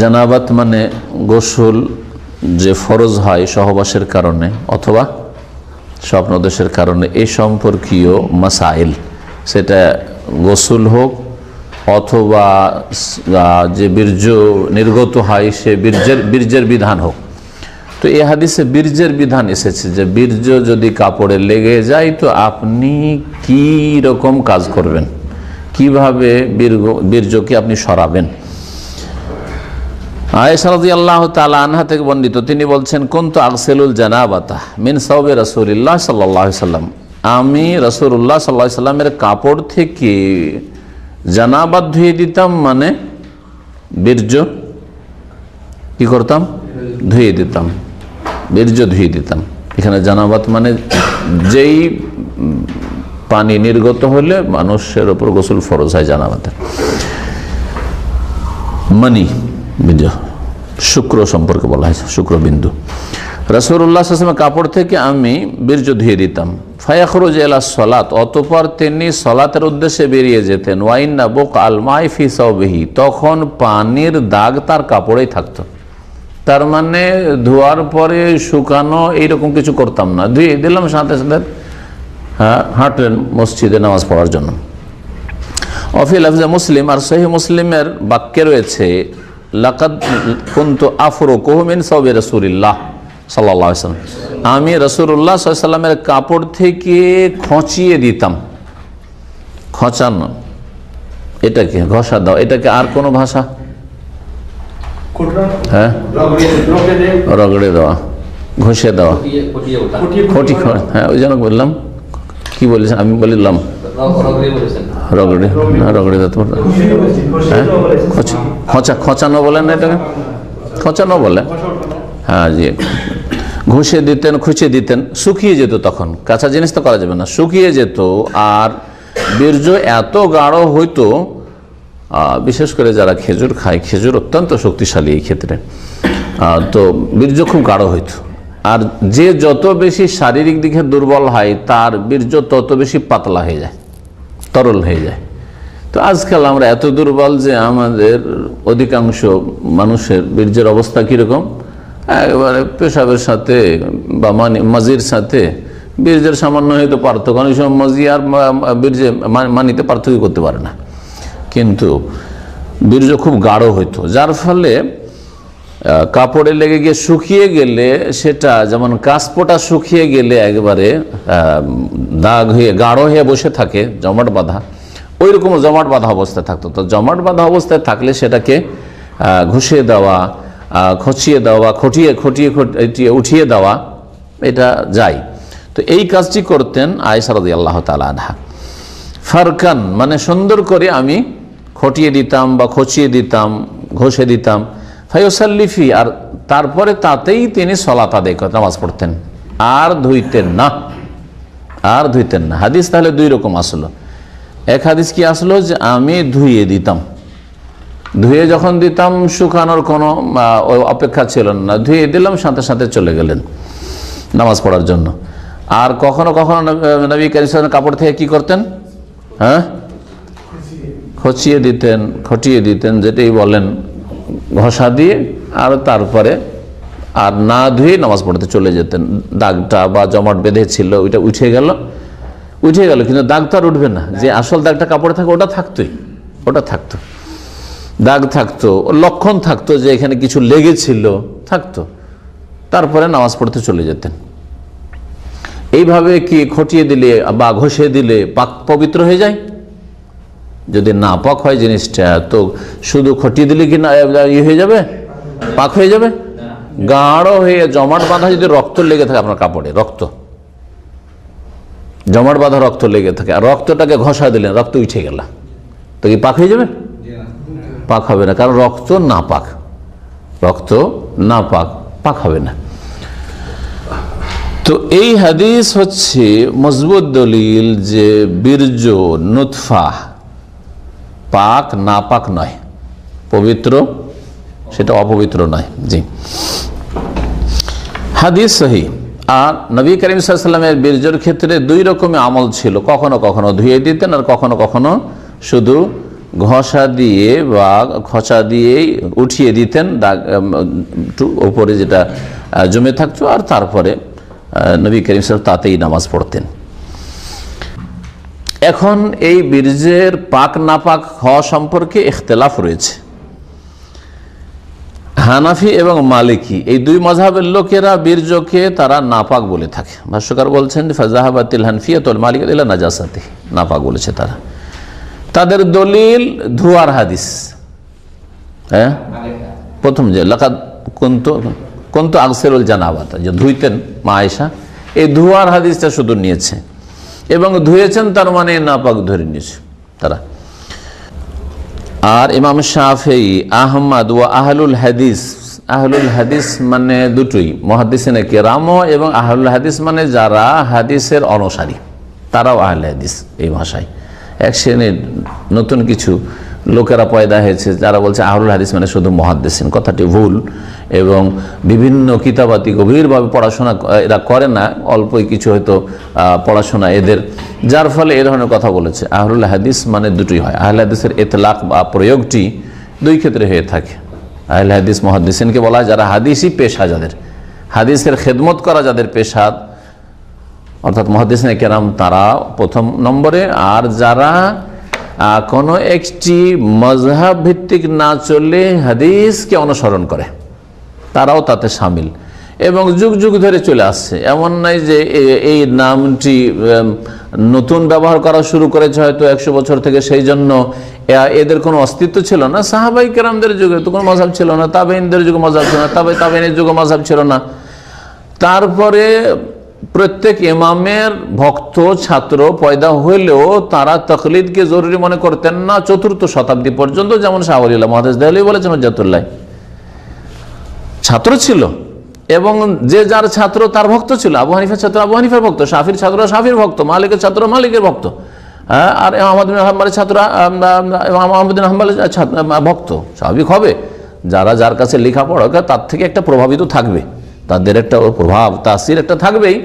জানাবাত মানে গোসল যে ফরজ হয় সহবাসের কারণে অথবা স্বপ্নদোষের কারণে এই সম্পর্কীয় মাসাইল। সেটা গোসল হোক অথবা যে বীর্য নির্গত হয় সে বীর্যের বীর্যের বিধান হোক। তো এই হাদিসে বীর্যের বিধান এসেছে যে বীর্য যদি কাপড়ে লেগে যায় তো আপনি কি রকম কাজ করবেন? কীভাবে বীর্য বীর্যকে আপনি সরাবেন? আয়েশারদি আল্লাহ তালা আনহা থেকে বর্ণিত, তিনি বলছেন কোন তো আকসেলুল জানাবাতা মিন সাউবে রসুল্লাহ সাল্লাহ সাল্লাম। আমি রসুল্লাহ সাল্লাহ সাল্লামের কাপড় থেকে জানাবাত ধুয়ে দিতাম মানে বীর্য, কি করতাম? ধুয়ে দিতাম, বীর্য ধুয়ে দিতাম। এখানে জানাবাত মানে যেই পানি নির্গত হলে মানুষের ওপর গোসল ফরজ হয় জানাবাতের। মানি বীর্য শুক্র সম্পর্কে বলা হয়েছে শুক্রবিন্দু রসুল্লাহ আসলামের কাপড় থেকে আমি বীর্য ধুয়ে দিতাম। ফায়াখরুজ এলা সলাত, অতপর তিনি সলাতের উদ্দেশ্যে বেরিয়ে যেতেন। ওয়াইন্না বোক আলমাই ফি তখন পানির দাগ তার কাপড়েই থাকতো। তার মানে ধোয়ার পরে শুকানো এইরকম কিছু করতাম না। ধুয়ে দিলাম সাথে সাথে হ্যাঁ হাঁটলেন মসজিদে নামাজ পড়ার জন্য। অফিল হাফিজা মুসলিম, আর সহি মুসলিমের বাক্যে রয়েছে লাকাদ কুন্তু আফরো কোহমিন সবে রসুলিল্লাহ সাল্লাম। আমি রসুল্লাহ সাল্লামের কাপড় থেকে খচিয়ে দিতাম। খচানো। এটাকে ঘষা দাও। এটাকে আর কোনো ভাষা? হ্যাঁ? রগড়ে দেওয়া। ঘষে দেওয়া। খটি খ- হ্যাঁ ওই জন্য বললাম। কি বলেছেন? আমি বললাম। রগড়ে, না, রগড়ে দিতে হ্যাঁ? খোঁচা খোঁচা খোঁচানো বলেন না এটাকে? খোঁচানো বলে। হ্যাঁ জি। ঘষে দিতেন খুঁচে দিতেন, শুকিয়ে যেত তখন। কাঁচা জিনিস তো করা যাবে না। শুকিয়ে যেত আর বীর্য এত গাঢ় হইতো বিশেষ করে যারা খেজুর খায়, খেজুর অত্যন্ত শক্তিশালী এই ক্ষেত্রে। তো বীর্য খুব গাঢ় হইতো। আর যে যত বেশি শারীরিক দিকে দুর্বল হয়, তার বীর্য তত বেশি পাতলা হয়ে যায়। তরল হয়ে যায়। তো আজকাল আমরা এত দুর্বল যে আমাদের অধিকাংশ মানুষের বীর্যের অবস্থা কীরকম? একেবারে পেশাবের সাথে বা মাজির সাথে বীর্যের সামান্য হয়তো পার্থক্য, অনেক সময় মাজি আর বীর্যে মানিতে পার্থক্য করতে পারে না। কিন্তু বীর্য খুব গাঢ় হইতো, যার ফলে কাপড়ে লেগে গিয়ে শুকিয়ে গেলে সেটা যেমন কাঁচপোটা শুকিয়ে গেলে একবারে দাগ হয়ে, গাঢ় হয়ে বসে থাকে, জমাট বাঁধা ওই রকম জমাট বাঁধা অবস্থায় থাকতো। তো জমাট বাঁধা অবস্থায় থাকলে সেটাকে ঘষিয়ে দেওয়া খচিয়ে দেওয়া, খটিয়ে খটিয়ে খটিয়ে উঠিয়ে দেওয়া, এটা যায়। তো এই কাজটি করতেন আয়সারদি আল্লাহ তালা ফারকান মানে সুন্দর করে আমি খটিয়ে দিতাম বা খচিয়ে দিতাম, ঘষে দিতাম। ফাইসাল্লিফি আর তারপরে তাতেই তিনি সলাত আদায় করতেন নামাজ পড়তেন। আর ধুইতেন না। আর ধুইতেন না। হাদিস তাহলে দুই রকম আসলো। এক হাদিস কি আসলো যে, আমি ধুইয়ে দিতাম। ধুয়ে যখন দিতাম, শুকানোর কোনো অপেক্ষা ছিল না। ধুয়ে দিলাম, সাথে সাথে চলে গেলেন নামাজ পড়ার জন্য। আর কখনো কখনো নবী- কারিমের কাপড় থেকে কি করতেন? হ্যাঁ? খচিয়ে দিতেন, খটিয়ে দিতেন, যেটাই বলেন। ঘষা দিয়ে আর তারপরে আর না ধুয়ে নামাজ পড়তে চলে যেতেন। দাগটা বা জমাট বেঁধেছিল ওইটা উঠে গেল। উঠে গেল কিন্তু দাগ তো আর উঠবে না। যে আসল দাগটা কাপড়ে থাকে ওটা থাকতোই। ওটা থাকতো। দাগ থাকতো লক্ষণ থাকতো যে এখানে কিছু লেগেছিল থাকতো। তারপরে নামাজ পড়তে চলে যেতেন। এইভাবে কি খটিয়ে দিলে বা ঘষে দিলে পাক পবিত্র হয়ে যায়? যদি না পাক হয় জিনিসটা, তো শুধু খটিয়ে দিলে কি না ইয়ে হয়ে যাবে? পাক হয়ে যাবে? গাঢ় হয়ে জমাট বাঁধা যদি রক্ত লেগে থাকে আপনার কাপড়ে, রক্ত। জমাট বাঁধা রক্ত লেগে থাকে, আর রক্তটাকে ঘষা দিলেন, রক্ত উঠে গেল। তো কি পাক হয়ে যাবে? পাক হবে না, কারণ রক্ত না পাক রক্ত না পাক পাক হবে না। তো এই হাদিস হচ্ছে মজবুত দলিল যে বীর্য নুৎফা পাক না পাক নয়। পবিত্র, সেটা অপবিত্র নয়। জি। হাদিস সহি। আর নবী করিম সাল্লামের বীর্যর ক্ষেত্রে দুই রকমের আমল ছিল। কখনো কখনো ধুয়ে দিতেন আর কখনো কখনো শুধু ঘষা দিয়ে বা খচা দিয়েই উঠিয়ে দিতেন। দাগ ওপরে যেটা জমে থাকতো আর তারপরে নবী করিম সাহেব তাতেই নামাজ পড়তেন। এখন এই বীর্যের পাক নাপাক হওয়া সম্পর্কে ইখতলাফ রয়েছে। হানাফি এবং মালিকি, এই দুই মজাবের লোকেরা বীর্যকে তারা নাপাক বলে থাকে। ভাষ্যকার বলছেন ফাজাহাবাতিল হানফিয়াতুল মালিক নাজাসাতি নাপাক বলেছে তারা। তাদের দলিল ধুয়ার হাদিস। হ্যাঁ? প্রথম যে, লাকাদ কন্ত কন্ত আকসেরুল জানাবাত যে ধুইতেন মা আয়েশা। এই ধুয়ার হাদিসটা শুধু নিয়েছে। এবং ধুয়েছেন, তার মানে নাপাক ধরে নিয়েছে তারা। আর ইমাম শাহি আহমদ ও আহলুল হাদিস আহলুল হাদিস মানে দুটোই মহাদিসিনে রাম এবং আহলুল হাদিস মানে যারা হাদিসের অনুসারী, তারাও আহল হাদিস এই ভাষায়। এক শ্রেণির নতুন কিছু লোকেরা পয়দা হয়েছে, যারা বলছে আহরুল হাদিস মানে শুধু মহাদ্দেসিন। কথাটি ভুল। এবং বিভিন্ন কিতাবাতি গভীরভাবে পড়াশোনা এরা করে না, অল্পই কিছু হয়তো পড়াশোনা এদের। যার ফলে এ ধরনের কথা বলেছে। আহরুল হাদিস মানে দুটোই হয়। আহল হাদিসের এতলাক বা প্রয়োগটি দুই ক্ষেত্রে হয়ে থাকে। আহল হাদিস মহাদ্দিসিনকে বলা হয় যারা হাদিসই পেশা যাদের। হাদিসের খেদমত করা যাদের পেশা, অর্থাৎ মহাদিসিন কেরাম তারা প্রথম নম্বরে। আর যারা কোনো একটি মজহাব ভিত্তিক না চলে হাদিসকে অনুসরণ করে। তারাও তাতে সামিল। এবং যুগ যুগ ধরে চলে আসছে। এমন নাই যে এই নামটি নতুন ব্যবহার করা শুরু করেছে হয়তো একশো বছর থেকে সেই জন্য। এদের কোনো অস্তিত্ব ছিল না। সাহাবাই কেরামদের যুগে তো কোনো মজাব ছিল না। তাবেইনদের যুগে মজাব ছিল না। তবে তাবেইনের যুগে মজাব ছিল না। তারপরে প্রত্যেক ইমামের ভক্ত ছাত্র পয়দা হইলেও তারা তকলিদকে জরুরি মনে করতেন না চতুর্থ শতাব্দী পর্যন্ত যেমন শাহরিল্লাহ মহাদেশ দেহলি বলেছেন হজাতুল্লাহ ছাত্র ছিল এবং যে যার ছাত্র তার ভক্ত ছিল আবু হানিফার ছাত্র আবু হানিফার ভক্ত শাফির ছাত্র শাফির ভক্ত মালিকের ছাত্র মালিকের ভক্ত হ্যাঁ, আর ছাত্র ভক্ত স্বাভাবিক হবে। যারা যার কাছে লেখাপড়া তার থেকে একটা প্রভাবিত থাকবে। তাদের একটা প্রভাব, তাসির একটা থাকবেই।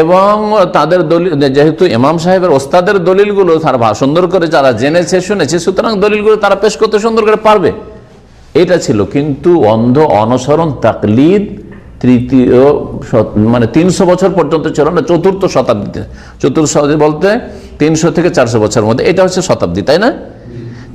এবং তাদের দলিল, যেহেতু ইমাম সাহেবের ওস্তাদের দলিলগুলো তারা সুন্দর করে যারা জেনেছে, শুনেছে, সুতরাং দলিলগুলো তারা পেশ করতে সুন্দর করে পারবে। এটা ছিল কিন্তু অন্ধ অনসরণ, তাকলিদ তৃতীয় মানে তিনশো বছর পর্যন্ত ছিল না, চতুর্থ শতাব্দীতে। চতুর্থ শতাব্দী বলতে তিনশো থেকে চারশো বছরের মধ্যে। এটা হচ্ছে শতাব্দী, তাই না?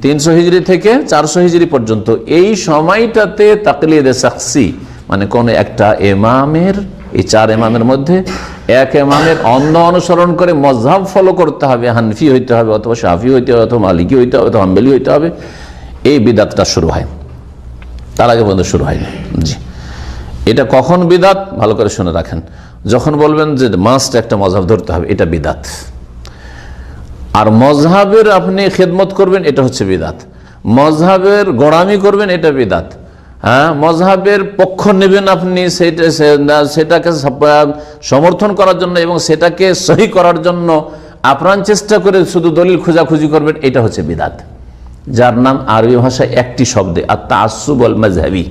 তিনশো হিজড়ি থেকে চারশো হিজড়ি পর্যন্ত। এই সময়টাতে তাকলিদে সাকসি মানে কোন একটা এমামের এই চার এমামের মধ্যে এক এমামের অন্ধ অনুসরণ করে মজহাব ফলো করতে হবে, হানফি হইতে হবে অথবা শাফি হইতে হবে অথবা মালিকি হইতে হবে অথবা হাম্বেলি হইতে হবে। এই বিদাতটা শুরু হয়। তার আগে পর্যন্ত শুরু হয়নি। জি। এটা কখন বিদাত? ভালো করে শুনে রাখেন। যখন বলবেন যে মাস্ট একটা মজাব ধরতে হবে, এটা বিদাত। আর মজহাবের আপনি খেদমত করবেন, এটা হচ্ছে বিদাত। মজহাবের গোড়ামি করবেন, এটা বিদাত। হ্যাঁ মজহাবের পক্ষ নেবেন আপনি সেটা সেটাকে সমর্থন করার জন্য এবং সেটাকে সহি করার জন্য আপ্রাণ চেষ্টা করে শুধু দলিল খোঁজাখুঁজি করবেন এটা হচ্ছে বিদাত। যার নাম আরবি ভাষায় একটি শব্দে আর তাসুব আল মজহাবি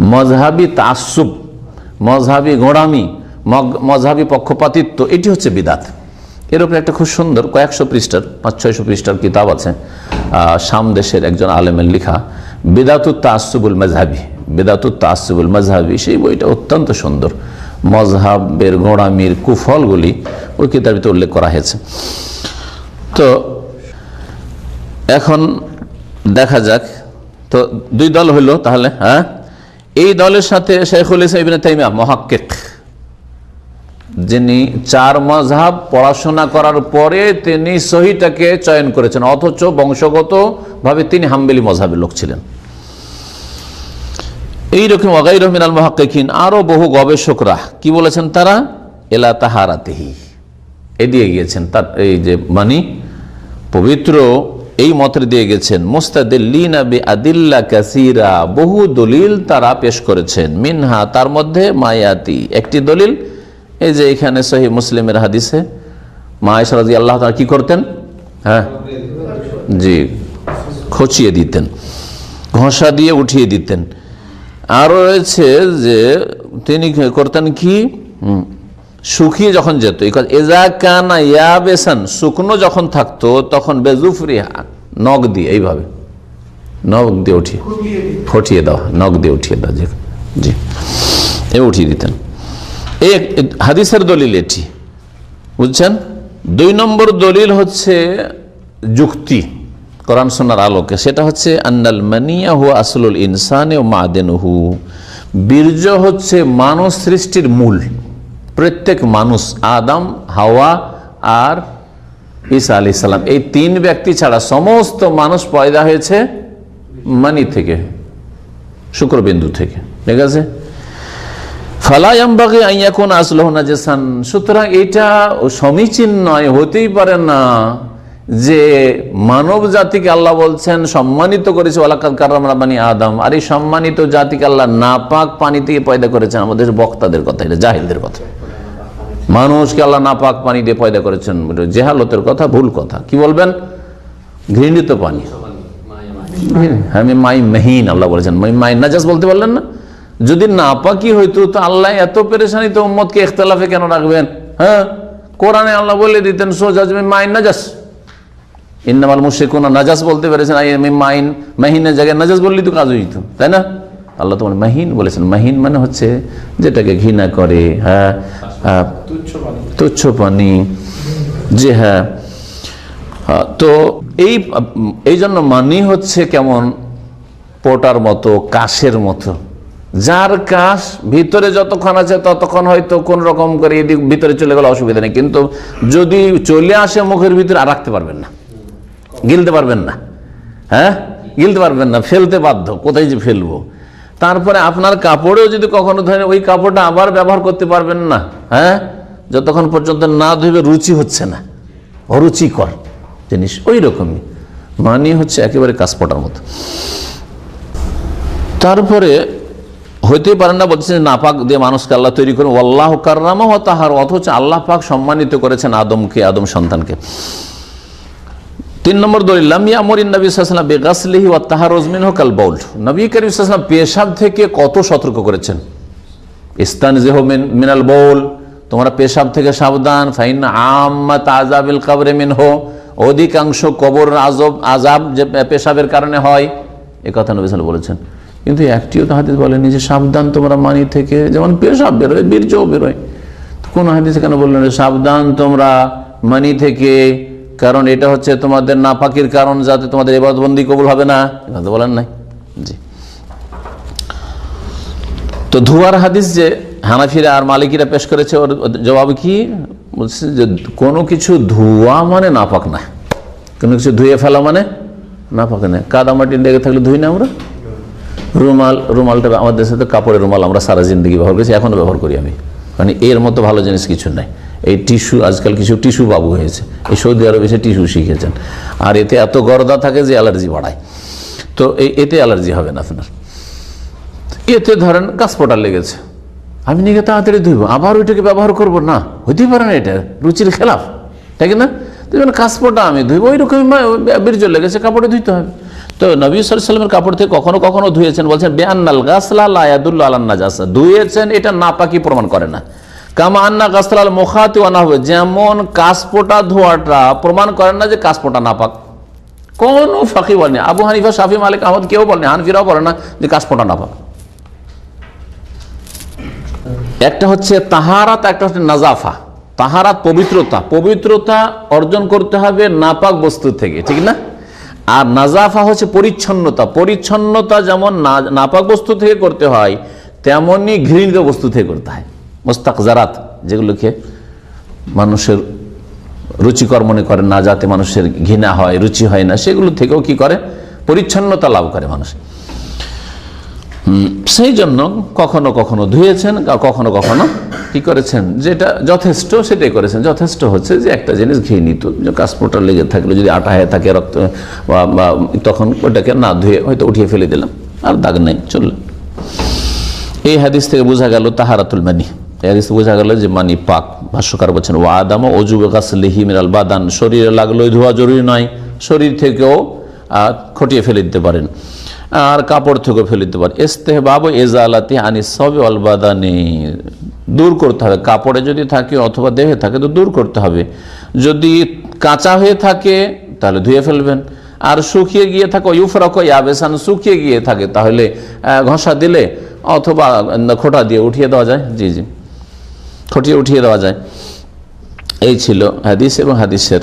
মজহাবি তাসুব মজহাবি গোড়ামি মজহাবি পক্ষপাতিত্ব এটি হচ্ছে বিদাত। এর উপরে একটা খুব সুন্দর কয়েকশো পৃষ্ঠার পাঁচ ছয়শো পৃষ্ঠার কিতাব আছে। আহ, শাম দেশের একজন আলেমের লেখা। বেদাতুত তাসুবুল মজহাবি বেদাতুত তাসুবুল মজহাবি সেই বইটা অত্যন্ত সুন্দর। মজহাবের গোড়ামির কুফলগুলি, ওই কিতাবিতে উল্লেখ করা হয়েছে। তো এখন দেখা যাক। তো দুই দল হইল তাহলে হ্যাঁ? এই দলের সাথে শেখুল ইসলাম তাইমিয়া, মহাক্কিক। যিনি চার মজহাব পড়াশোনা করার পরে তিনি সহিটাকে চয়ন করেছেন। অথচ বংশগত ভাবে তিনি হাম্বেলি মজহাবের লোক ছিলেন। এইরকম ওগাই রহমিনাল মহাক্কিন আরও বহু গবেষকরা কি বলেছেন তারা? এলা তাহারাতেহি। এদিকে গিয়েছেন তার এই যে মানি পবিত্র এই মতের দিয়ে গেছেন, মুস্তাদিল্লিনা আদিল্লা কাসিরা, বহু দলিল তারা পেশ করেছেন। মিনহা তার মধ্যে মায়াতি, একটি দলিল, এই যে এখানে সহি মুসলিমের হাদিসে মায়েশরাজি আল্লাহ তারা কি করতেন? হ্যাঁ? জি, খচিয়ে দিতেন, ঘষা দিয়ে উঠিয়ে দিতেন। আরও রয়েছে যে তিনি করতেন কি? শুকিয়ে যখন যেত। এজা কানা ইয়া বেসান শুকনো যখন থাকতো, তখন বেজুফরিহা, নখ দিয়ে, এইভাবে। নখ দিয়ে উঠিয়ে, ফটিয়ে দেওয়া, নখ দিয়ে উঠিয়ে দেওয়া, যে জি। এ উঠিয়ে দিতেন। এই হাদিসের দলিল এটি। বুঝছেন? দুই নম্বর দলিল হচ্ছে যুক্তি। কোরআন সোনার আলোকে, সেটা হচ্ছে আন্নাল মানিয়া হুয়া আসলুল ইনসানে ও মাদেনহু। বীর্য হচ্ছে মানব সৃষ্টির মূল। প্রত্যেক মানুষ, আদম, হাওয়া আর ঈসা আলি সাল্লাম এই তিন ব্যক্তি ছাড়া সমস্ত মানুষ পয়দা হয়েছে মানি থেকে, শুক্রবিন্দু থেকে, ঠিক আছে? ফালায়াম্বাগে আইয়া কোন আসলহ নাজেসান সুতরাং এটা সমীচীন নয়, হতেই পারে না। যে মানব জাতিকে আল্লাহ বলছেন, সম্মানিত করেছে ওয়ালাকাত কারাম রাবানি আদম। আর এই সম্মানিত জাতিকে আল্লাহ নাপাক পানি থেকে পয়দা করেছেন আমাদের বক্তাদের কথা, এটা জাহিলদের কথা। মানুষকে আল্লাহ নাপাক পানি দিয়ে পয়দা করেছেন জেহালতের কথা, ভুল কথা। কি বলবেন? ঘৃণিত পানি। আমি মাই মহিন, আল্লাহ বলেছেন। মাই মাই নাজাস বলতে পারলেন না? যদি নাপাকি হইতো তো আল্লাহ এত পেরেশানি তো উম্মতকে ইখতলাফে কেন রাখবেন? হ্যাঁ? কোরআনে আল্লাহ বলে দিতেন সোজাজ মাইন নাজাস। ইন্নামাল মুশরিকুনা নাজাস বলতে পেরেছেন মাইন মাহিনের জায়গায় নাজাস বললেই তো কাজ হইতো তাই না? আল্লাহ তোমার মাহিন বলেছেন। মাহিন মানে হচ্ছে যেটাকে ঘৃণা করে হ্যাঁ হ্যাঁ, তুচ্ছ পানি। হ্যাঁ। হ্যাঁ, তো এই এই জন্য মানি হচ্ছে কেমন? পোটার মতো কাশের মতো। যার কাশ ভিতরে যতক্ষণ আছে ততক্ষণ হয়তো কোন রকম করে এদিক ভিতরে চলে গেলে অসুবিধা নেই। কিন্তু যদি চলে আসে মুখের ভিতরে আর রাখতে পারবেন না। গিলতে পারবেন না। হ্যাঁ? গিলতে পারবেন না, ফেলতে বাধ্য। কোথায় যে ফেলব? তারপরে আপনার কাপড়েও যদি কখনো ধরেন ওই কাপড়টা আবার ব্যবহার করতে পারবেন না হ্যাঁ? যতক্ষণ পর্যন্ত না ধুবে রুচি হচ্ছে না। অরুচিকর জিনিস ওই রকমই মানি হচ্ছে একেবারে কাশপটার মতো। তারপরে হইতেই পারেন না বলছেন নাপাক দিয়ে মানুষকে আল্লাহ তৈরি করেন। আল্লাহ কার্রামা তাহার, অথচ আল্লাহ পাক সম্মানিত করেছেন আদমকে, আদম সন্তানকে। তিন নম্বর ইয়ামরিন নবী করিম পেশাব থেকে কত সতর্ক করেছেন? ইস্তান জেহ মিনাল বৌল তোমরা পেশাব থেকে সাবধান। ফাইন আম্মা কাবরে মিন হো অধিকাংশ কবর আজব আজাব যে পেশাবের কারণে হয়। এ কথা নবী সাল্লাম বলেছেন। কিন্তু একটিও তো হাদিস বলেনি যে সাবধান তোমরা মানি থেকে যেমন পেশাব বেরোয়, বীর্যও বেরোয়। কোন হাদিসে কেন বললেন সাবধান তোমরা মানি থেকে কারণ এটা হচ্ছে তোমাদের নাপাকির কারণ যাতে তোমাদের এবাদবন্দি কবুল হবে না। এ কথা বলেন নাই? জি। তো ধোয়ার হাদিস যে হানাফিরা আর মালিকিরা পেশ করেছে, ওর জবাব কি? বলছে যে কোনো কিছু ধোয়া মানে নাপাক না। কোনো কিছু ধুয়ে ফেলা মানে নাপাক না। কাদামাটি লেগে থাকলে ধুই না আমরা? রুমাল, রুমালটা আমাদের তো কাপড়ের রুমাল আমরা সারা জিন্দগি ব্যবহার করেছি এখনও ব্যবহার করি আমি। মানে এর মতো ভালো জিনিস কিছু নাই। এই টিস্যু, আজকাল কিছু টিস্যু বাবু হয়েছে। এই সৌদি আরবে এসে টিস্যু শিখেছেন। আর এতে এত গরদা থাকে যে অ্যালার্জি বাড়ায়। তো এতে অ্যালার্জি হবে না আপনার। এতে ধরেন গাছপোটা লেগেছে। আমি গিয়ে তাড়াতাড়ি ধুইব। আবার ওইটাকে ব্যবহার করব? না, হইতেই পারে না এটা। রুচির খেলাফ। তাই না? তো যখন আমি ধুইব ওই রকম বীর্য লেগেছে, কাপড়ে ধুইতে হবে। তো নবী সাল্লামের কাপড় থেকে কখনো কখনো ধুয়েছেন, বলছেন বেআনাল গাছলা লায়াদুল্লা আল্লাহ জাসা ধুয়েছেন, এটা না নাপাকি প্রমাণ করে না। হবে যেমন কাশপোটা ধোয়াটা প্রমাণ করেন না যে কাশপোটা নাপাক। কোনো ফাঁকি বলেনি। আবু হানিফা, শাফি, মালিক, আহমদ কেউ বলেনি। হানফিরাও বলে না যে কাশপোটা নাপাক। একটা হচ্ছে তাহারাত, একটা হচ্ছে নাজাফা। তাহারাত পবিত্রতা। পবিত্রতা অর্জন করতে হবে নাপাক বস্তু থেকে, ঠিক না? আর নাজাফা হচ্ছে পরিচ্ছন্নতা। পরিচ্ছন্নতা যেমন নাপাক বস্তু থেকে করতে হয় তেমনই ঘৃণিত বস্তু থেকে করতে হয়। মোস্তাক জারাত যেগুলোকে মানুষের রুচিকর মনে করে না, যাতে মানুষের ঘৃণা হয়, রুচি হয় না, সেগুলো থেকেও কি করে? পরিচ্ছন্নতা লাভ করে মানুষ। সেই জন্য কখনো কখনো ধুয়েছেন কখনো কখনো কি করেছেন? যেটা যথেষ্ট, সেটাই করেছেন। যথেষ্ট হচ্ছে যে একটা জিনিস ঘৃণিত, যে কাশপোটা লেগে থাকলে, যদি আটা হয়ে থাকে রক্ত বা- তখন ওটাকে না ধুয়ে হয়তো উঠিয়ে ফেলে দিলাম, আর দাগ নেই, চলল। এই হাদিস থেকে বোঝা গেল তাহারাতুল মানি। হাদিস বোঝা গেল যে মানি পাক, ভাষ্যকার বলছেন ও আদাম অজুবে গাছলিহি মিনাল বাদান। শরীরে লাগলোই ধোয়া জরুরি নয়, শরীর থেকেও খটিয়ে ফেলে দিতে পারেন। আর কাপড় থেকেও ফেলে দিতে পারেন। এস্তেহবাব এজালাতি আনি সবে অলবাদানি দূর করতে হবে। কাপড়ে যদি থাকে অথবা দেহে থাকে তো দূর করতে হবে। যদি কাঁচা হয়ে থাকে তাহলে ধুয়ে ফেলবেন। আর শুকিয়ে গিয়ে থাকে ইউফরক ইয়াবেসান, শুকিয়ে গিয়ে থাকে তাহলে ঘষা দিলে অথবা খোটা দিয়ে উঠিয়ে দেওয়া যায়। জি জি। খটিয়ে উঠিয়ে দেওয়া যায়। এই ছিল হাদিস এবং হাদিসের